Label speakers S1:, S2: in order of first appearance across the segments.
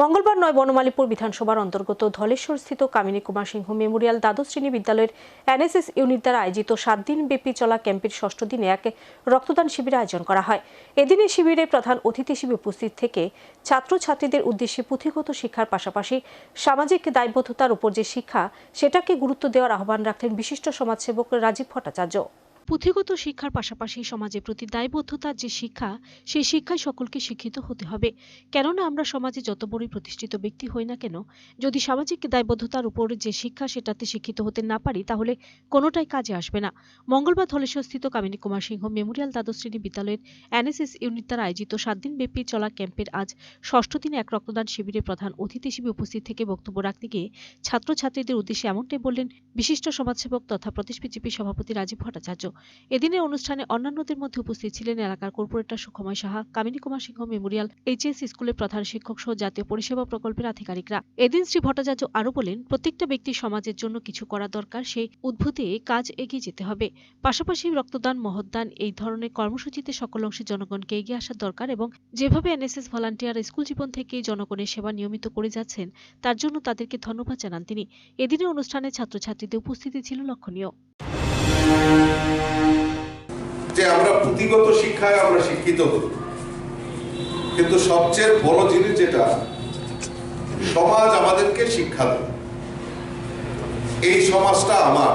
S1: মঙ্গলবার নয় বনমালীপুর বিধানসভার অন্তর্গত ধলেশ্বর স্থিত কামিনী কুমার সিংহ মেমোরিয়াল দ্বাদশ শ্রেণি বিদ্যালয়ের এনএসএস ইউনিট দ্বারা আয়োজিত সাত দিন ব্যাপী চলা ক্যাম্পের ষষ্ঠ দিনে এক রক্তদান শিবির আয়োজন করা হয়। এদিনের শিবিরে প্রধান অতিথি হিসেবে উপস্থিত থেকে ছাত্রছাত্রীদের উদ্দেশ্যে পুঁথিগত শিক্ষার পাশাপাশি সামাজিক দায়বদ্ধতার উপর যে শিক্ষা, সেটাকে গুরুত্ব দেওয়ার আহ্বান রাখলেন বিশিষ্ট সমাজসেবক রাজীব ভট্টাচার্য। পুঁথিগত শিক্ষার পাশাপাশি সমাজের প্রতি দায়বদ্ধতার যে শিক্ষা, সেই শিক্ষায় সকলকে শিক্ষিত হতে হবে। কেননা আমরা সমাজে যত বড়ই প্রতিষ্ঠিত ব্যক্তি হই না কেন, যদি সামাজিক দায়বদ্ধতার উপর যে শিক্ষা সেটাতে শিক্ষিত হতে না পারি, তাহলে কোনোটাই কাজে আসবে না। মঙ্গলবার ধলেশ্বরস্থিত কামিনী কুমার সিংহ মেমোরিয়াল দ্বাদশ শ্রেণি বিদ্যালয়ের এনএসএস ইউনিট দ্বারা আয়োজিত সাত দিন ব্যাপী চলা ক্যাম্পের আজ ষষ্ঠ দিনে এক রক্তদান শিবিরে প্রধান অতিথি হিসেবে উপস্থিত থেকে বক্তব্য রাখতে গিয়ে ছাত্রছাত্রীদের উদ্দেশ্যে এমনটাই বললেন বিশিষ্ট সমাজসেবক তথা প্রদেশ বিজেপি সভাপতি রাজীব ভট্টাচার্য। এদিনের অনুষ্ঠানে অন্যান্যদের মধ্যে উপস্থিত ছিলেন এলাকার corporator Sukhamoy Saha, Kamini Kumar Singha memorial HS স্কুলের প্রধান শিক্ষক সহ জাতীয় পরিষেবা প্রকল্পের আধিকারিকরা। এদিন শ্রী ভট্টাচার্য আরও বলেন, প্রত্যেকটা ব্যক্তি সমাজের জন্য কিছু করা দরকার, সেই উদ্ভূতে কাজ এগিয়ে যেতে হবে। পাশাপাশি রক্তদান মহদান এই ধরনের কর্মসূচিতে সকল অংশে জনগণকে এগিয়ে আসার দরকার এবং যেভাবে এনএসএস ভলান্টিয়ার স্কুল জীবন থেকে জনগণের সেবা নিয়মিত করে যাচ্ছেন, তার জন্য তাদেরকে ধন্যবাদ জানান তিনি। এদিনের অনুষ্ঠানে ছাত্রছাত্রীদের উপস্থিতি ছিল লক্ষণীয়।
S2: যে আমরা পুঁথিগত শিক্ষায় আমরা শিক্ষিত হই। কিন্তু সবচেয়ে বড় জিনিস যেটা, সমাজ আমাদেরকে শিক্ষা দেয়। এই সমাজটা আমার,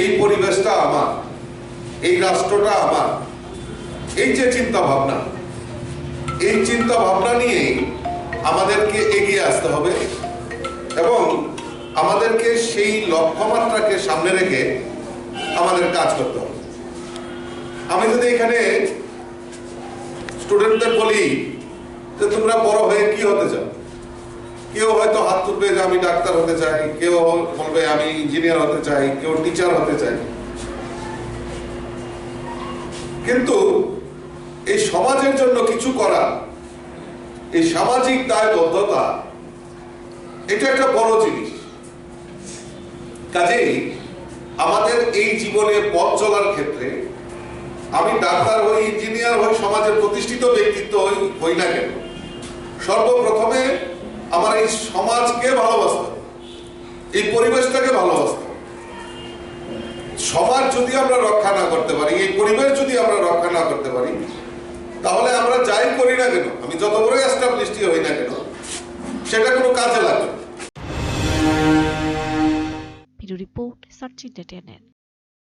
S2: এই পরিবেশটা আমার, এই রাষ্ট্রটা আমার, এই যে চিন্তা ভাবনা এই চিন্তা ভাবনা নিয়েই আমাদেরকে এগিয়ে আসতে হবে এবং আমাদেরকে সেই লক্ষ্যমাত্রাকে সামনে রেখে আমাদের কাজ করতে হবে। আমি যদি এখানে স্টুডেন্টদের বলি যে তোমরা বড় হয়ে কি হতে চাও? কেউ হয়তো হাত তুলবে যে আমি ডাক্তার হতে চাই, কেউ বলবে আমি ইঞ্জিনিয়ার হতে চাই, কেউ টিচার হতে চাই। কিন্তু এই সমাজের জন্য কিছু করা, এই সামাজিক দায়বদ্ধতা, এটা একটা বড় জিনিস। কাজেই আমাদের এই জীবনে পথ চলার ক্ষেত্রে আমি ডাক্তার হই, ইঞ্জিনিয়ার হই সমাজের প্রতিষ্ঠিত ব্যক্তিত্ব হই হই না কেন? সর্বপ্রথমে আমার এই সমাজকে ভালোবাসতে এই পরিবেশটাকে ভালোবাসতে সমাজ যদি আমরা রক্ষা না করতে পারি, এই পরিবেশ যদি আমরা রক্ষা না করতে পারি, তাহলে আমরা যাই করি না কেন? আমি যত বড় এস্টাবলিশড হই না কেন, সেটা কোনো কাজে লাগবে
S1: report such in data.